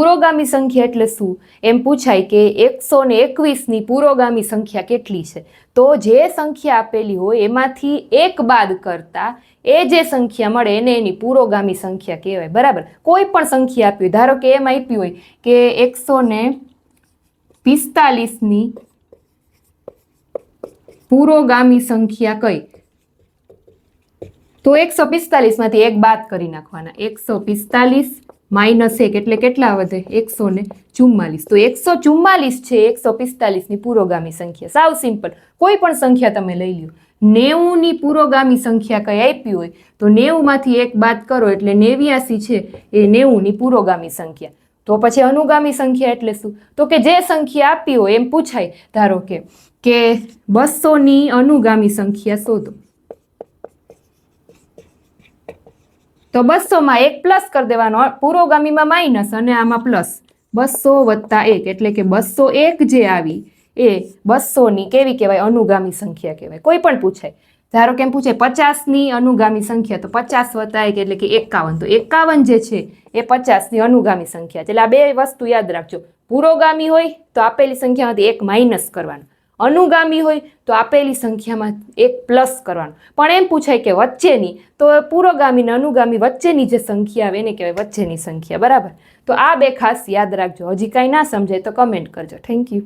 પુરોગામી સંખ્યા એટલે શું? એમ પૂછાય કે એકસો ને એકવીસની પુરોગામી સંખ્યા કેટલી છે? તો જે સંખ્યા આપેલી હોય એમાંથી એક બાદ કરતા એ જે સંખ્યા મળે એને એની પુરોગામી સંખ્યા કહેવાય. બરાબર? કોઈ પણ સંખ્યા આપી હોય. ધારો કે એમ આપી હોય કે એકસો ને પિસ્તાલીસની પુરોગામી સંખ્યા કઈ? તો એકસો પિસ્તાલીસમાંથી એક બાદ કરી નાખવાના. એકસો પિસ્તાલીસ માઇનસ એક એટલે કેટલા વધે? એકસો ને ચુમ્માલીસ તો એકસો ચુમ્માલીસ છે, એકસો પિસ્તાલીસની પુરોગામી સંખ્યા. સાવ સિમ્પલ. કોઈ પણ સંખ્યા તમે લઈ લ્યો. નેવુંની પુરોગામી સંખ્યા કઈ આપી હોય, તો નેવુંમાંથી એક બાદ કરો એટલે નેવ્યાસી છે, એ નેવુંની પુરોગામી સંખ્યા. તો પછી અનુગામી સંખ્યા એટલે શું? તો કે જે સંખ્યા આપી હોય એમ પૂછાય. ધારો કે કે બસોની અનુગામી સંખ્યા શોધો. તો બસોમાં એક પ્લસ કરી દેવાનો. પુરોગામીમાં માઇનસ અને આમાં પ્લસ. બસો વત્તા એક એટલે કે બસો એક જે આવી એ બસોની કેવી કહેવાય? અનુગામી સંખ્યા કહેવાય. કોઈ પણ પૂછાય. ધારો કેમ પૂછે પચાસની અનુગામી સંખ્યા તો પચાસ વત્તા એક એટલે કે એકાવન. તો એકાવન જે છે એ પચાસની અનુગામી સંખ્યા છે. એટલે આ બે વસ્તુ યાદ રાખજો. પુરોગામી હોય તો આપેલી સંખ્યામાંથી એક માઇનસ કરવાનું. અનુગામી હોય તો આપેલી સંખ્યામાં એક પ્લસ કરવાનું. પણ એમ પૂછાય કે વચ્ચેની, તો પૂરોગામી અને અનુગામી વચ્ચેની જે સંખ્યા આવે એને કહેવાય વચ્ચેની સંખ્યા, બરાબર? તો આ બે ખાસ યાદ રાખજો. હજી કાંઈ ના સમજાય તો કમેન્ટ કરજો. Thank you